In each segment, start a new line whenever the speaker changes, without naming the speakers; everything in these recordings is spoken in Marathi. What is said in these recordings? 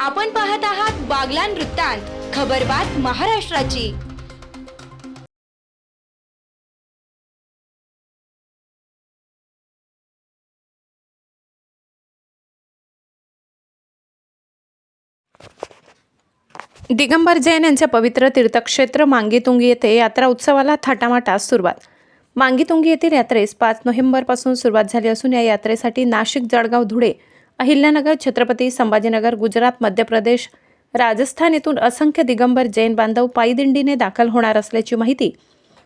आपण पाहत आहात बागलान वृत्तांत खबरबात महाराष्ट्राची.
दिगंबर जैन यांच्या पवित्र तीर्थक्षेत्र मांगीतुंगी येथे यात्रा उत्सवाला थाटामाटास सुरुवात. मांगीतुंगी येथील यात्रेस पाच नोव्हेंबरपासून सुरुवात झाली असून या यात्रेसाठी नाशिक जळगाव धुळे अहिल्यानगर छत्रपती संभाजीनगर गुजरात मध्य प्रदेश राजस्थान येथून असंख्य दिगंबर जैन बांधव पायदिंडीने दाखल होणार असल्याची माहिती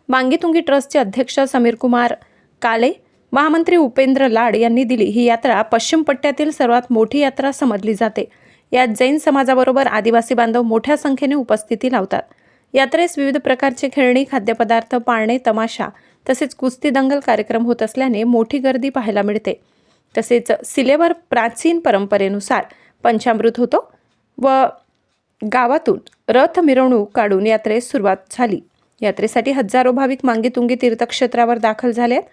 मांगीतुंगी ट्रस्टचे अध्यक्ष समीर कुमार काले महामंत्री उपेंद्र लाड यांनी दिली. ही यात्रा पश्चिम पट्ट्यातील सर्वात मोठी यात्रा समजली जाते. यात जैन समाजाबरोबर आदिवासी बांधव मोठ्या संख्येने उपस्थिती लावतात. यात्रेस विविध प्रकारचे खेळणी खाद्यपदार्थ पाळणे तमाशा तसेच कुस्ती दंगल कार्यक्रम होत असल्याने मोठी गर्दी पाहायला मिळते. तसेच सिलेवर प्राचीन परंपरेनुसार पंचामृत होतो व गावातून रथ मिरवणूक काढून यात्रेस सुरुवात झाली यात्रेसाठी हजारो भाविक मांगीतुंगी तीर्थक्षेत्रावर दाखल झाले आहेत.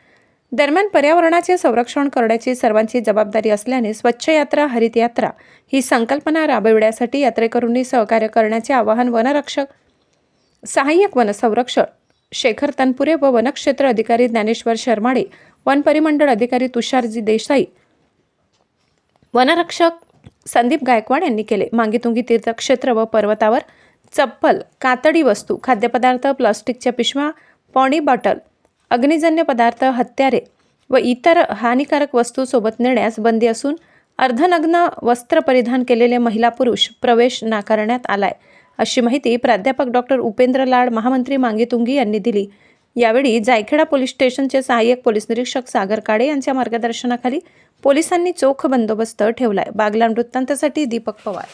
दरम्यान पर्यावरणाचे संरक्षण करण्याची सर्वांची जबाबदारी असल्याने स्वच्छ यात्रा हरित यात्रा ही संकल्पना राबविण्यासाठी यात्रेकरूंनी सहकार्य करण्याचे आवाहन वनरक्षक सहाय्यक वनसंरक्षक शेखर तनपुरे व वनक्षेत्र अधिकारी ज्ञानेश्वर शर्माडे वन परिमंडळ अधिकारी तुषारजी देसाई. वनरक्षक संदीप गायकवाड यांनी केले. मांगीतुंगी तीर्थक्षेत्र व पर्वतावर चप्पल कातडी वस्तू खाद्यपदार्थ प्लास्टिकच्या पिशव्या पॉणी बॉटल अग्निजन्य पदार्थ हत्यारे व इतर हानिकारक वस्तू सोबत नेण्यास बंदी असून अर्धनग्न वस्त्र परिधान केलेले महिला पुरुष प्रवेश नाकारण्यात आलाय. अशी माहिती प्राध्यापक डॉक्टर उपेंद्र लाड महामंत्री मांगीतुंगी यांनी दिली. यावेळी जायखेडा पोलीस स्टेशनचे सहाय्यक पोलीस निरीक्षक सागर काडे यांच्या मार्गदर्शनाखाली पोलिसांनी चोख बंदोबस्त ठेवलाय. बागला वृत्तांतासाठी दीपक पवार.